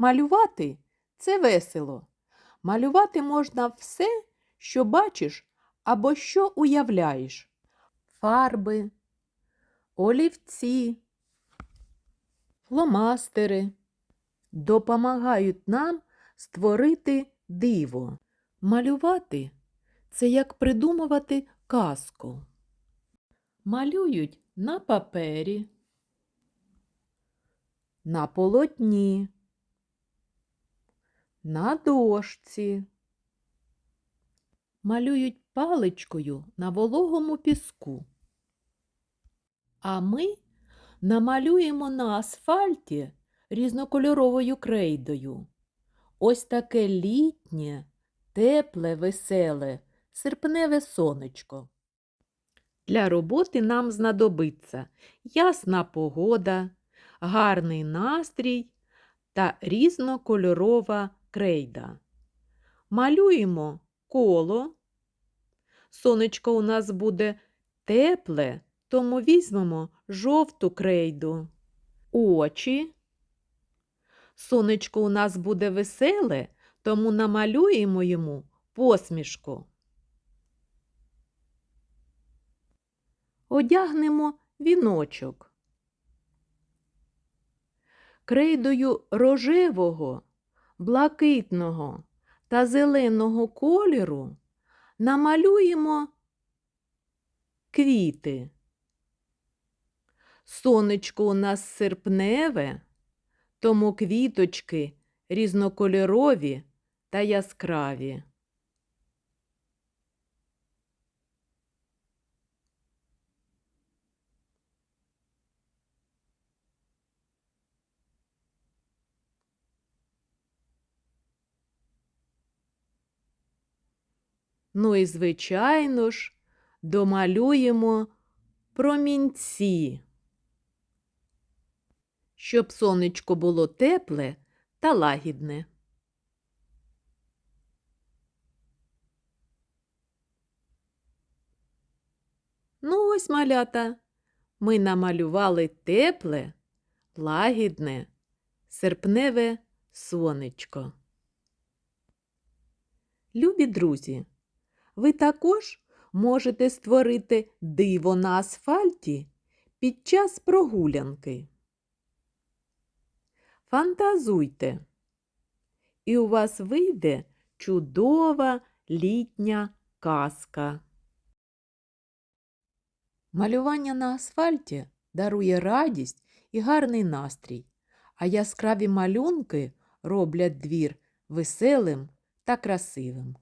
Малювати це весело. Малювати можна все, що бачиш або що уявляєш. Фарби, олівці, фломастери допомагають нам створити диво. Малювати це як придумувати казку. Малюють на папері, на полотні, на дошці. Малюють паличкою на вологому піску. А ми намалюємо на асфальті різнокольоровою крейдою. Ось таке літнє, тепле, веселе, серпневе сонечко. Для роботи нам знадобиться ясна погода, гарний настрій та різнокольорова крейда. Малюємо коло. Сонечко у нас буде тепле, тому візьмемо жовту крейду. Очі. Сонечко у нас буде веселе, тому намалюємо йому посмішку. Одягнемо віночок. Крейдою рожевого, блакитного та зеленого кольору намалюємо квіти. Сонечко у нас серпневе, тому квіточки різнокольорові та яскраві. Ну і, звичайно ж, домалюємо промінці, щоб сонечко було тепле та лагідне. Ну ось малята, ми намалювали тепле, лагідне, серпневе сонечко. Любі друзі, ви також можете створити диво на асфальті під час прогулянки. Фантазуйте, і у вас вийде чудова літня казка. Малювання на асфальті дарує радість і гарний настрій, а яскраві малюнки роблять двір веселим та красивим.